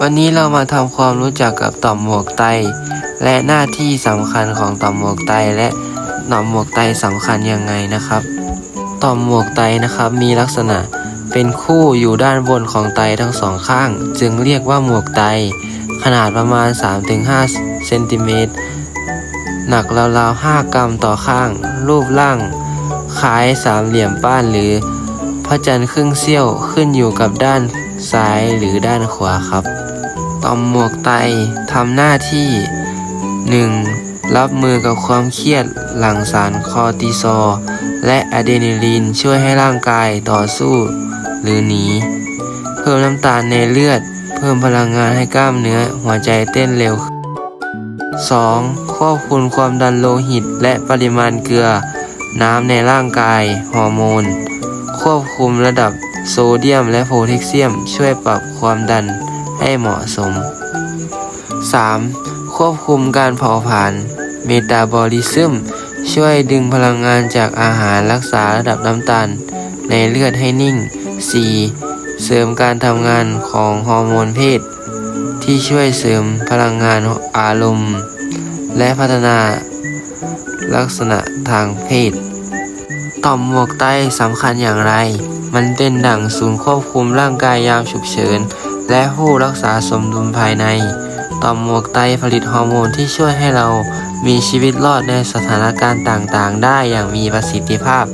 วันนี้เรามาทำความรู้จักกับต่อมหมวกไต และหน้าที่สำคัญของต่อมหมวกไตและต่อมหมวกไตสำคัญยังไงนะครับ ต่อมหมวกไตนะครับมีลักษณะเป็นคู่อยู่ด้านบนของไตทั้งสองข้าง จึงเรียกว่าหมวกไต ขนาดประมาณ 3-5เซนติเมตรหนักราวๆ5กรัมต่อข้าง รูปร่างคล้ายสามเหลี่ยมป้านหรือพระจันทร์ครึ่งเสี้ยวขึ้นอยู่กับด้าน ซ้ายหรือด้านขวาครับ ต่อมหมวกไตทำหน้าที่ 1. รับมือกับความเครียดหลั่งสารคอร์ติซอลและอะดรีนาลีนช่วยให้ร่างกายต่อสู้ หรือหนี เพิ่มน้ำตาลในเลือด เพิ่มพลังงานให้กล้ามเนื้อหัวใจเต้นเร็ว 2. ควบคุมความดันโลหิตและปริมาณเกลือ น้ำในร่างกาย ฮอร์โมน ควบคุมระดับ โซเดียมและโพแทสเซียมช่วยปรับความดันให้เหมาะสม 3. ควบคุมการเผาผลาญเมตาบอลิซึมช่วยดึงพลังงานจากอาหารรักษาระดับน้ำตาล ในเลือดให้นิ่ง 4. เสริมการทำงานของฮอร์โมนเพศ ที่ช่วยเสริมพลังงานอารมณ์ และพัฒนาลักษณะทางเพศ ต่อมหมวกไตสำคัญอย่างไร มันเป็นดั่งศูนย์ควบคุมร่างกายยามฉุกเฉิน และผู้รักษาสมดุลภายใน ต่อมหมวกไตผลิตฮอร์โมนที่ช่วยให้เรามีชีวิตรอดในสถานการณ์ต่างๆ ได้อย่างมีประสิทธิภาพ